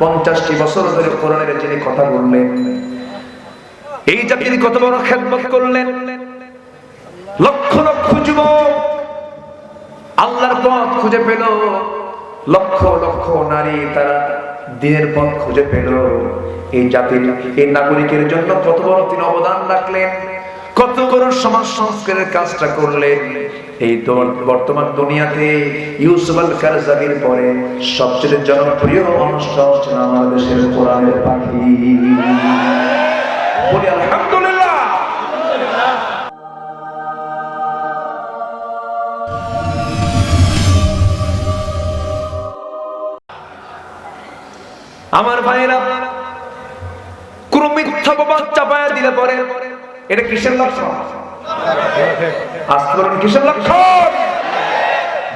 পঞ্চাশটি বছর ধরে কোরআনের যিনি কথা বললেন, এই জাতির কত বড় খেদমত করলেন? লক্ষ লক্ষ যুবক আল্লাহর পথ খুঁজে পেল, লক্ষ লক্ষ নারী তারা দিনের পথ খুঁজে পেল। এই জাতির, এই নাগরিকের জন্য কত বড় তিনি অবদান রাখলেন? সমাজ সংস্কারের কাজটা করলেন এই বর্তমান দুনিয়াতে ইউসুফ আল কারজাবির পরে সবচেয়ে জনপ্রিয় অনুষ্ঠান হচ্ছে আমাদের দেশের কোরআনের পাখি। আমার ভাইরা কোন মিথ্যা বাবা চাপায়া দিলে পরে এটা কিসের লক্ষণ? আসতে বলুন কিসের লক্ষণ?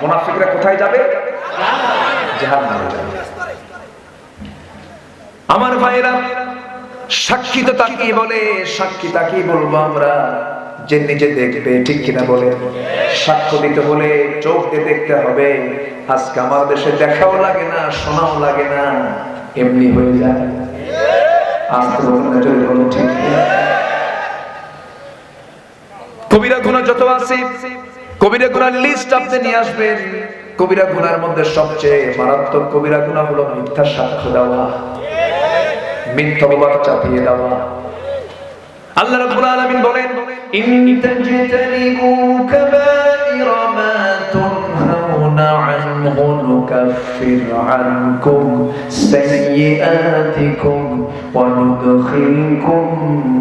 মুনাফিকরা কোথায় যাবে? আমার ভাইরা সাক্ষী তো তাকিয়ে বলে, সাক্ষী তাকিয়ে বলব আমরা। যে নিজে দেখবে, ঠিক কিনা বলে। সাক্ষ্য দিতে হলে চোখ দিয়ে দেখতে হবে। আজকে আমার দেশে দেখাও লাগে না, শোনাও লাগে না। এমনি হয়ে যায়। বলুন না ঠিক? কবিরা গুণা যত আছে, কবিরা গুণার লিস্ট আপনি নিয়ে আসবেন। কবিরা গুণার মধ্যে সবচেয়ে মারাত্মক কবিরা গুণা হলো মিথ্যা সাক্ষ্য দেওয়া, মিথ্যা অপবাদ চাপিয়ে দেওয়া। আল্লাহ রাব্বুল আলামিন বলেন, ইন তাজতানিবু কাবাইরা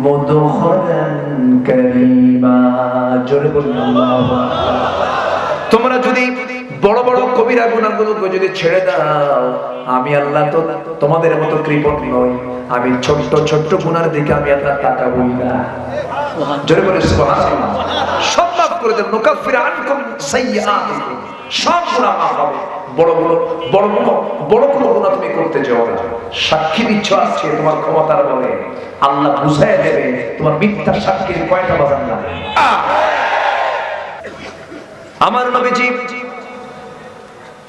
মুদখালান কারীমা জোরে বলুন আল্লাহু আকবার তোমরা যদি বড় বড় কবিরা গুণাগুলোকে যদি ছেড়ে দাও আমি আল্লাহ তো তোমাদের মতো কৃপণ নই। আমি ছোট্ট ছোট্ট গুনার দিকে আমি আল্লাহ তাকাবই না। জোরে বলে সুবহানাল্লাহ। সব মাফ করে দেব নুকাফির আনকুম সাইয়্যাতিকুম। সব গুনাহ মাফ হবে। আমার নবীজি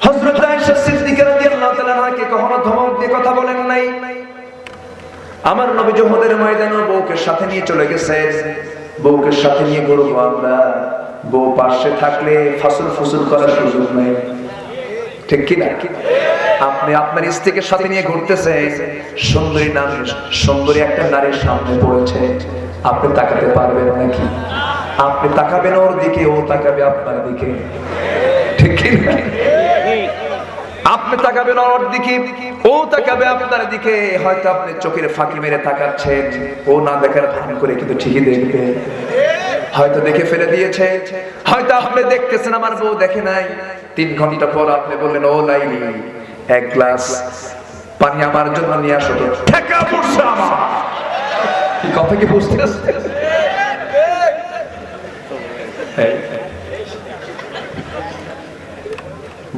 হযরত কখনো ধমক দিয়ে কথা বলেন নাই। আমার নবী জুহদের ময়দানে বউকে সাথে নিয়ে চলে গেছে। বউকে সাথে নিয়ে ঘুরবো আমরা বউ পাশে থাকলে ফাসুল ফুসুল করার সুযোগ নেই। ঠিক কি না আপনি আপনার স্ত্রীকে সাথে নিয়ে ঘুরতেছে সুন্দরী নাম সুন্দরী একটা নারীর সামনে পড়েছে। আপনি তাকাতে পারবেন নাকি? আপনি তাকাবেন ওর দিকে, ও তাকাবে আপনার দিকে। ঠিক কি না আপনি তাকাবেন ওর দিকে, ও তাকাবে আপনার দিকে। হয়তো আপনি চোখের ফাঁকি মেরে তাকাচ্ছেন। ও না দেখার ভান করে কিন্তু ঠিকই দেখবে। হয়তো দেখে ফেলে দিয়েছে। হয়তো আপনি দেখতেছেন, আমার বউ দেখে নাই। তিন ঘণ্টা পর আপনি বললেন ও লাইনি এক গ্লাস পানি আমার জন্য নিয়ে আসো ঠেকা পড়ছে আমার। কি কথা কি বুঝতে? এই,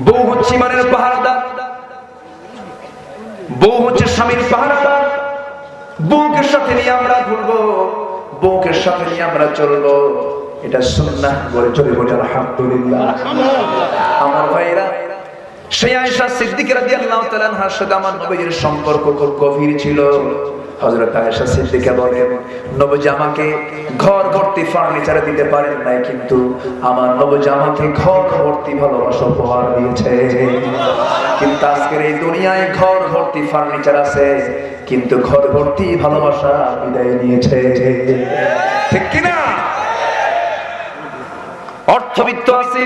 বউ হচ্ছে ইমানের পাহাড়দার বউ হচ্ছে স্বামীর সাথে নিয়ে আমরা ঘুরবো বউকে সাথে নিয়ে আমরা চলবো। এটা সুন্নাহ বলে চলে বলে আলহামদুলিল্লাহ। আমার ভাইরা সেই আয়েশা সিদ্দিকা রাদিয়াল্লাহু তাআলা সাথে আমার নবীর সম্পর্ক খুব গভীর ছিল। হযরত আয়েশা বলেন ঘর, ভর্তি, ফার্নিচার দিতে পারেন নাই, কিন্তু আমার ঘর, ভর্তি ভালোবাসা উপহার দিয়েছে। কিন্তু আজকের এই দুনিয়ায় ঘর, ভর্তি, ফার্নিচার আছে, কিন্তু ঘর, ভর্তি ভালোবাসা বিদায় নিয়েছে। ঠিক কিনা? অর্থবিত্ত আছে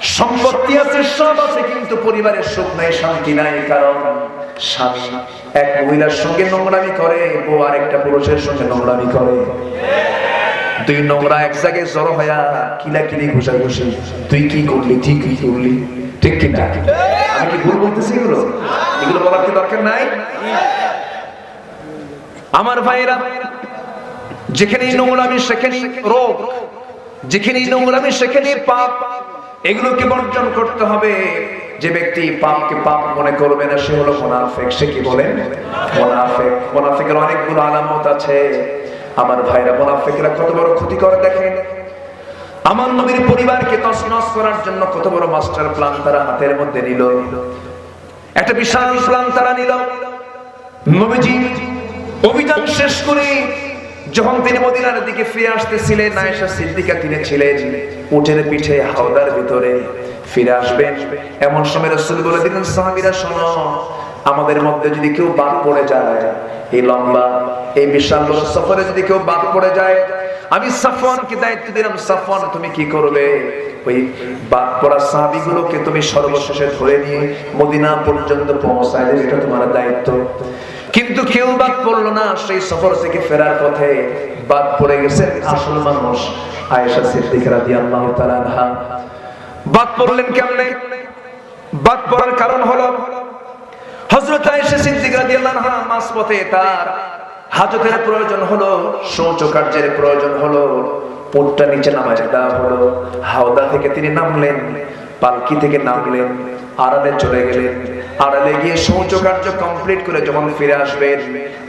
সম্পত্তি আছে, সব আছে, কিন্তু পরিবারের সুখ নাই, শান্তি নাই, কারণ স্বামী এক মহিলার সঙ্গে নোংরামি করে ও আর একটা পুরুষের সঙ্গে নোংরামি করে। দুই নোংরা এক জায়গায় জড়ো হইয়া কিলাকিলি, ঘুষাঘুষি। তুই কি করলি? তুই কি করলি? ঠিক কি না? আমি কি ভুল বলতেছি এগুলো? এগুলো বলার কি দরকার নাই? আমার ভাইয়েরা, যেখানেই নোংরামি, সেখানেই রোগ। যেখানেই নোংরামি, সেখানেই পাপ। এগুলোকে বর্জন করতে হবে। যে ব্যক্তি পাপকে পাপ মনে করবে না, সে হলো মোনাফেক। সে কি বলেন মোনাফেক। মোনাফেকের অনেকগুলো আলামত আছে। আমার ভাইরা, মোনাফেকরা কত বড় ক্ষতি করে দেখেন। আমার নবীর পরিবারকে তছনছ করার জন্য কত বড় মাস্টার প্ল্যান তারা হাতের মধ্যে নিল। একটা বিশাল প্লান তারা নিল। নবীজি অভিযান শেষ করে যখন তিনি মদিনার দিকে ফিরে আসতেছিলেন, আয়েশা সিদ্দিকা তিনি ছিলেন উটের পিঠে হাওদার ভিতরে ফিরে আসবেন। এমন সময় রাসূল বলে দিলেন সাহাবীরা, শোনো, আমাদের মধ্যে যদি কেউ বাদ পড়ে যায়, এই লম্বা, এই বিশাল সফরে যদি কেউ বাদ পড়ে যায়, আমি সাফওয়ানকে দায়িত্ব দিলাম, সাফওয়ান, তুমি কি করবে? ওই বাদ পড়া সাহাবীগুলোকে তুমি সর্বশেষে ধরে নিয়ে মদিনা পর্যন্ত পৌঁছায় এটা তোমার দায়িত্ব। কিন্তু কেউ বাদ পড়ল না, সেই সফর থেকে ফেরার পথে বাদ পড়ে গেছে আসল মানুষ, আয়েশা সিদ্দিকা রাদিয়াল্লাহু তাআলা আনহা। বাদ পড়লেন কেমনে? বাদ পড়ার কারণ হলো, হযরত আয়েশা সিদ্দিকা রাদিয়াল্লাহু আনহা মাঝপথে তার হাজতের প্রয়োজন হলো শৌচ কার্যের প্রয়োজন হলো উটটা নিচে নামায় দেওয়া হলো। হাওদা থেকে তিনি নামলেন, পালকি থেকে নামলেন আড়ালে চলে গেলেন। আড়ালে গিয়ে শৌচ কার্য কমপ্লিট করে যখন ফিরে আসবেন,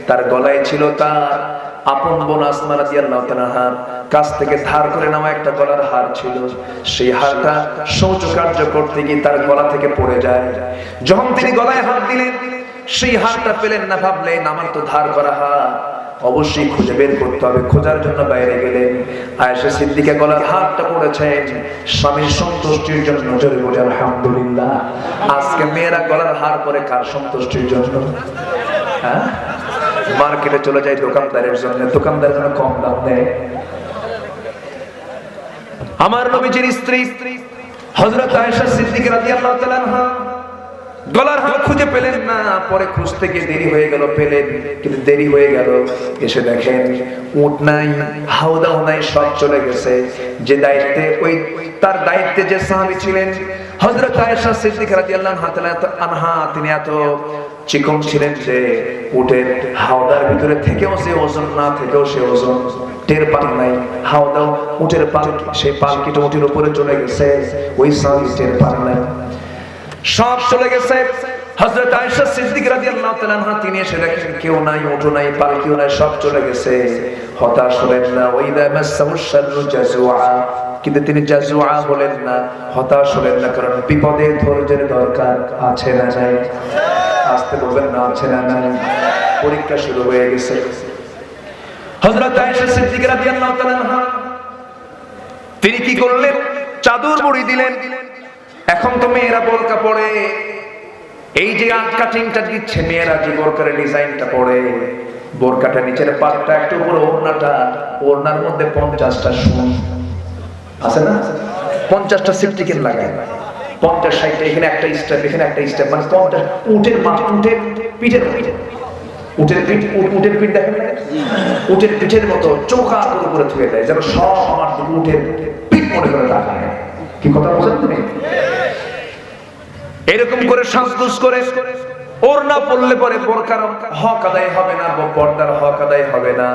তার গলায় ছিল তার আপন বোন আসমা রাদিয়াল্লাহু কাছ থেকে ধার করে নেওয়া একটা গলার হার ছিল। সেই হারটা শৌচ কার্য করতে গিয়ে তার গলা থেকে পড়ে যায়। যখন তিনি গলায় হাত দিলেন, সেই হারটা পেলেন না ভাবলেন, আমার তো ধার করা হার। অবশ্যই খুঁজে বের করতে হবে, খোঁজার জন্য বাইরে গেলেন। আয়েশা সিদ্দিকা গলার হারটা পড়েছেন, স্বামীর সন্তুষ্টির জন্য জোরে বলে আলহামদুলিল্লাহ। আজকে মেয়েরা গলার হার পরে কার সন্তুষ্টির জন্য? হ্যাঁ? মার্কেটে চলে যায় দোকানদারের জন্য। দোকানদার যেন কম দাম দেয় আমার নবীজির স্ত্রী হজরত আয়েশা সিদ্দিকা রাদিয়াল্লাহু তাআলা গলার হার খুঁজে পেলেন না, পরে খুঁজতে গিয়ে দেরি হয়ে গেল, পেলেন। কিন্তু দেরি হয়ে গেল, এসে দেখেন উট নাই, হাওদাও নাই, সব চলে গেছে। যে দায়িত্বে, ওই তার দায়িত্বে যে সাহাবী ছিলেন, হযরত আয়েশা সিদ্দিকা রাদিয়াল্লাহু আনহা তিনি এত চিকন ছিলেন যে হাওদার ভিতরে থেকেও সে ওজন না, থেকেও সে ওজন টের পান নাই। হাওদাও উটের পালকি সেই পালকিটা উটের উপরে চলে গেছে, ওই সাহাবী টের পান নাই। সব চলে গেছে। হযরত আয়েশা সিদ্দিক রাদিয়াল্লাহু তাআলা তিনি এসে দেখেন কেউ নাই নাই পালকিও নাই, সব চলে গেছে। হতাশ হলেন না ওয়াইদা শাররু জাজুআ কিন্তু তিনি জাজুআ বলেন না, হতাশ হলেন না, কারণ বিপদে ধৈর্যের দরকার আছে না নাই। আসতে বলবেন না, আছে না নাই। পরীক্ষা শুরু হয়ে গেছে। হযরত আয়েশা সিদ্দিক রাদিয়াল্লাহু তাআলা তিনি কি করলেন? চাদর মুড়ি দিলেন। এখন তো মেয়েরা বোরকা পরে এই যে আট কাটিংটা দিচ্ছে, মেয়েরা যে বোরকার ডিজাইনটা পরে বোরকাটা নিচের পাটটা, একটু উপরে ওড়নাটা, ওড়নার মধ্যে পঞ্চাশটা সুন আছে না? পঞ্চাশটা সিফটিকেন লাগায়। পঞ্চাশ এখানে একটা স্টেপ এখানে একটা স্টেপ মানে পঞ্চাশ উটের মা উটের পিঠের পিঠে উটের পিঠ দেখেন? পিঠের মতো চৌকা করে করে থুয়ে দেয়, যেন সব আমার উটের পিঠ মনে করে তাকায়। কি কথা বোঝেন তুমি এরকম করে সাজগুজ করে ওর না পড়লে পরে বোরকার হক আদায় হবে না পর্দার হক আদায় হবে না।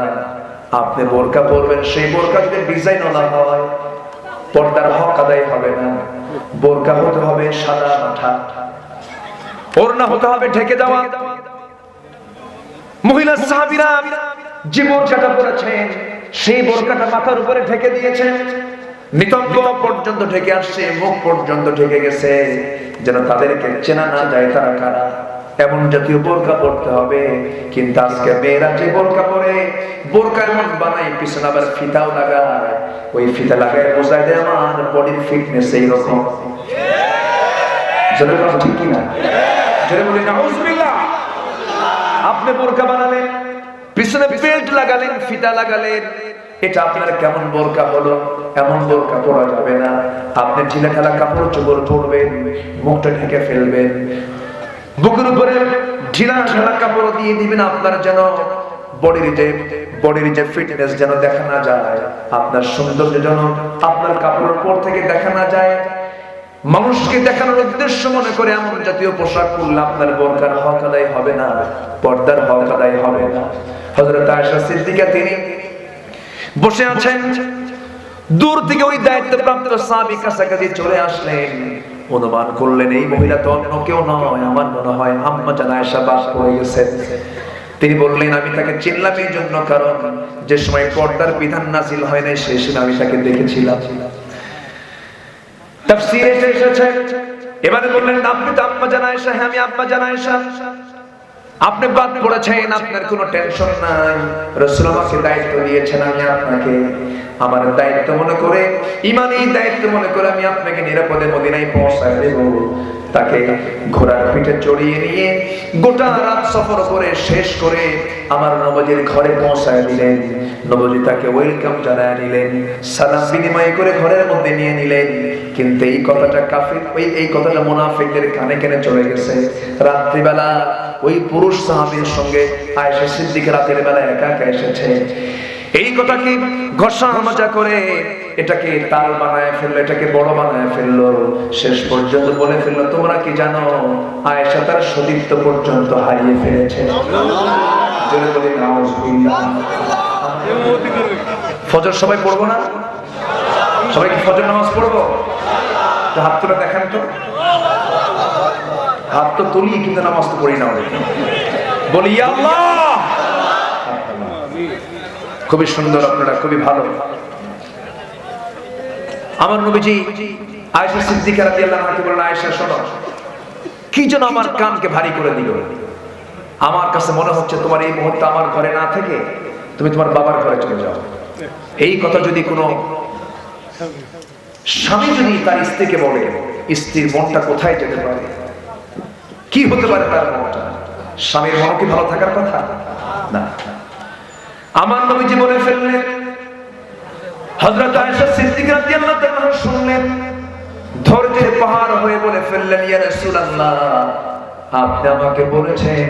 আপনি বোরকা পরবেন, সেই বোরকা যদি ডিজাইন না হয়, পর্দার হক আদায় হবে না। বোরকা হতে হবে সাদা মাঠা। ওড়না হতে হবে ঢেকে যাওয়া মহিলা সাহাবীরা যে বোরকাটা পরেছেন, সেই বোরকাটা মাথার উপরে ঢেকে দিয়েছেন। নিতম্ব পর্যন্ত ঢেকে আসছে, মুখ পর্যন্ত ঢেকে গেছে। যেন তাদেরকে চেনা না যায় তারা কারা। এমন জাতীয় বোরকা পড়তে হবে। কিন্তু আজকে মেয়েরা যে বোরকা পরে বোরকা এমন বানাই পিছনে আবার ফিতাও লাগায়। ওই ফিতা লাগায় বোঝায় দেয় আমার বডির ফিটনেস এইরকম। যেটা কথা ঠিক কিনা? যেটা বলি না আপনি বোরকা বানালেন, পিছনে বেল্ট লাগালেন, ফিতা লাগালেন। এটা আপনার কেমন বোরকা হলো এমন বোরকা পরা যাবে না। আপনি ঢিলা ঢালা কাপড় চোপড় পরবেন, মুখটা ঢেকে ফেলবেন। বুকের উপরে ঢিলা ঢালা কাপড় দিয়ে দিবেন, আপনার যেন বডির যে বডির যে ফিটনেস যেন দেখা না যায়, আপনার সৌন্দর্য যেন আপনার কাপড়ের উপর থেকে দেখা না যায়। মানুষকে দেখানোর উদ্দেশ্য মনে করে এমন জাতীয় পোশাক পরলে আপনার বোরকার হক আদায় হবে না, পর্দার হক আদায় হবে না। হযরত আয়েশা সিদ্দিকা তিনি বসে আছেন। দূর থেকে ওই দায়িত্বপ্রাপ্ত সাহাবী কাছাকাছি চলে আসলেন। অনুমান করলেন, এই মহিলা তো অন্য কেউ নয়, আমার মনে হয় আম্মা জান আয়েশা বাস করে গেছেন তিনি বললেন, আমি তাকে চিনলাম এই জন্য, কারণ যে সময় পর্দার বিধান নাজিল হয় নাই সেই সময় আমি তাকে দেখেছিলাম। তাফসীরে এসেছে। এবারে বললেন, আপনি তো আম্মা জানা জানাইসা হ্যাঁ আমি আম্মা জানাইসা আপনি বাদ পড়েছেন আপনার কোনো টেনশন নাই। রসুল আমাকে দায়িত্ব দিয়েছেন আমি আপনাকে আমার দায়িত্ব মনে করে ইমানি দায়িত্ব মনে করে আমি আপনাকে নিরাপদে মদিনায় পৌঁছায় দেব। তাকে ঘোড়ার পিঠে চড়িয়ে নিয়ে গোটা রাত সফর করে শেষ করে আমার নবজির ঘরে পৌঁছায় দিলেন। নবজি তাকে ওয়েলকাম জানায় নিলেন, সালাম বিনিময় করে ঘরের মধ্যে নিয়ে নিলেন। কিন্তু এই কথাটা কাফির, ওই এই কথাটা মুনাফিকদের কানে কানে চলে গেছে। রাত্রিবেলা ওই পুরুষ সাহাবীর সঙ্গে আয়েশা সিদ্দিক রাতের বেলা একা এসেছে। এই কথাকে ঘষা মজা করে এটাকে তাল বানায় ফেলল, এটাকে বড় বানায় ফেলল? শেষ পর্যন্ত বলে ফেলল, তোমরা কি জানো, আয়েশা তার সতীত্ব পর্যন্ত হারিয়ে ফেলেছে? ফজর সবাই পড়ব না? সবাই কি ফজর নামাজ পড়ব? হাত তুলে দেখান তো। হাত তো তুলি, কিন্তু নামাজ তো পড়ি না। বলি আল্লাহ! খুবই সুন্দর আপনারা খুবই ভালো। আমার নবীজি আয়েশা সিদ্দিকা রাদিয়াল্লাহু আনহাকে বলেন আয়েশা শোনো কি যেন আমার কানকে ভারী করে দিল। আমার কাছে মনে হচ্ছে তোমার এই মুহূর্তে আমার ঘরে না থেকে তুমি তোমার বাবার ঘরে চলে যাও। এই কথা যদি কোনো স্বামী যদি তার স্ত্রীকে বলে স্ত্রীর মনটা কোথায় যেতে পারে? কি হতে পারে তার মনটা? স্বামীর মন কি ভালো থাকার কথা? না। আমার নবীজি বলে ফেললেন আয়েশা রাদিয়াল্লাহু তাআলা শুনলেন, ধৈর্যের পাহাড় হয়ে বলে ফেললেন, ইয়া রাসূলুল্লাহ, আপনি আমাকে বলেছেন,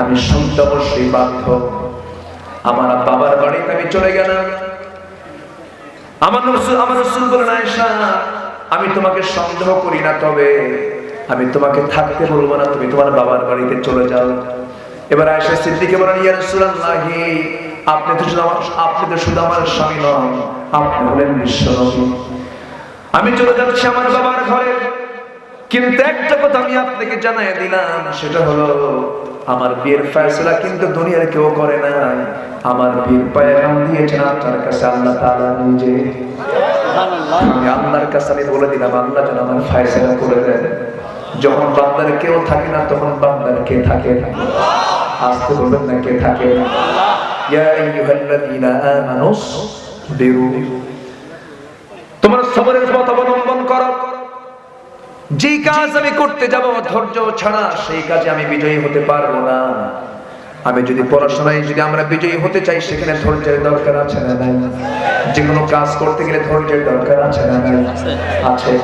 আমি শুনতে অবশ্যই বাধ্য। আমার বাবার বাড়িতে আমি চলে গেলাম। আমার রসুল আমার রসুল বলেন, আয়েশা, আমি তোমাকে সন্দেহ করি না তবে, আমি তোমাকে থাকতে বলব না, তুমি তোমার বাবার বাড়িতে চলে যাও। এবার আয়েশা সিদ্দিকে বলেন, ইয়া রাসূলুল্লাহি আপনি তো শুধু আমার আপনি তো শুধু আমার স্বামী নন, আপনি হলেন বিশ্ব নবী আমি চলে যাচ্ছি আমার বাবার ঘরে। কিন্তু একটা কথা আমি আপনাকে জানাই দিলাম, সেটা হলো, আমার বিয়ের ফয়সলা কিন্তু দুনিয়ার কেউ করে না আমার বিয়ের পায়গাম দিয়েছেন আপনার কাছে আল্লাহ তাআলা নিজে। আমি আল্লাহর কাছে আমি বলে দিলাম, আল্লাহ যেন আমার ফয়সলা করে দেন। যখন বান্দার কেউ থাকে না, তখন বান্দার কে থাকে? আসতে বলবেন না, কে থাকে? তোমার সবরের পথ অবলম্বন করো। যে কাজ আমি করতে যাব, ধৈর্য ছাড়া সেই কাজে আমি বিজয়ী হতে পারব না। আমি যদি পড়াশোনায় যদি আমরা বিজয়ী হতে চাই, সেখানে ধৈর্যের দরকার আছে না নাই? যে কোনো কাজ করতে গেলে ধৈর্যের দরকার আছে না নাই? আছে।